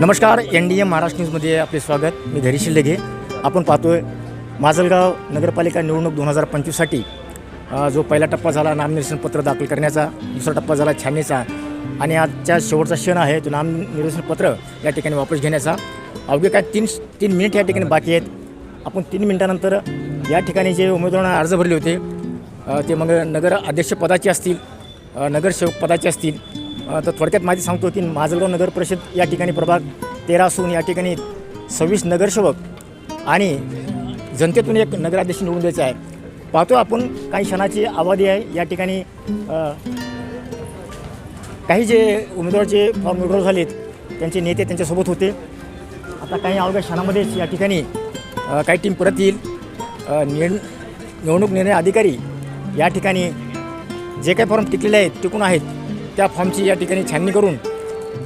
नमस्कार N D M Maharashtra न्यूजमध्ये आपले स्वागत. मी धैर्य लेघे आपण पाहतोय माजलगाव नगरपालिका निवडणूक दोन हजार पंचवीससाठी जो पहिला टप्पा झाला नामनिर्देशन पत्र दाखल करण्याचा दुसरा टप्पा झाला छाननीचा आणि आजच्या शेवटचा क्षण आहे तो नामनिर्देशन पत्र या ठिकाणी वापस घेण्याचा. अवघे काय तीन तीन मिनिट या ठिकाणी बाकी आहेत. आपण तीन मिनिटानंतर या ठिकाणी जे उमेदवारांना अर्ज भरले होते ते मग नगर अध्यक्षपदाचे असतील नगरसेवक पदाचे असतील तर थोडक्यात माहिती सांगतो की माजलगाव नगर परिषद या ठिकाणी प्रभाग तेरा असून या ठिकाणी सव्वीस नगरसेवक आणि जनतेतून एक नगराध्यक्ष निवडून द्यायचा आहे. पाहतो आपण काही क्षणाची अवधी आहे. या ठिकाणी काही जे उमेदवारचे फॉर्म विड्रॉल झालेत त्यांचे नेते त्यांच्यासोबत होते. आता काही अवघ्या क्षणामध्येच या ठिकाणी काही टीम परत येईल. अ, निवडणूक निर्णय अधिकारी या ठिकाणी जे काही फॉर्म टिकलेले आहेत टिकून आहेत त्या फॉर्मची या ठिकाणी छाननी करून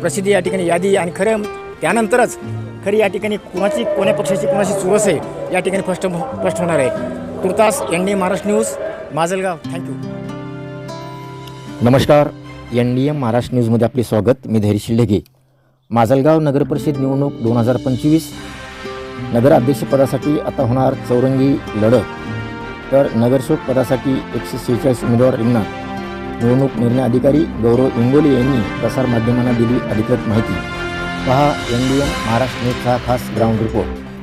प्रसिद्धी या ठिकाणी यादी आणि खरं त्यानंतरच खरी या ठिकाणी कुणाची कोण्या पक्षाची कुणाची चुरस आहे या ठिकाणी फस्ट हो-, स्पष्ट होणार आहे. तुर्तास N D Maharashtra news Majalgaon. Thank you नमस्कार. एन डी एम महाराष्ट्र न्यूजमध्ये आपले स्वागत. मी धैर्यशील ढगे माजलगाव नगरपरिषद निवडणूक दोन हजार पंचवीस नगराध्यक्षपदासाठी आता होणार चौरंगी लढत. तर नगरसेवक पदासाठी एकशे सेहेचाळीस उमेदवार रिंगणार निवडणूक निर्णय अधिकारी गौरव इंगोले यांनी प्रसारमाध्यमांना दिली अधिकृत माहिती. पहा एन डी एन महाराष्ट्र न्यूजचा खास ग्राउंड रिपोर्ट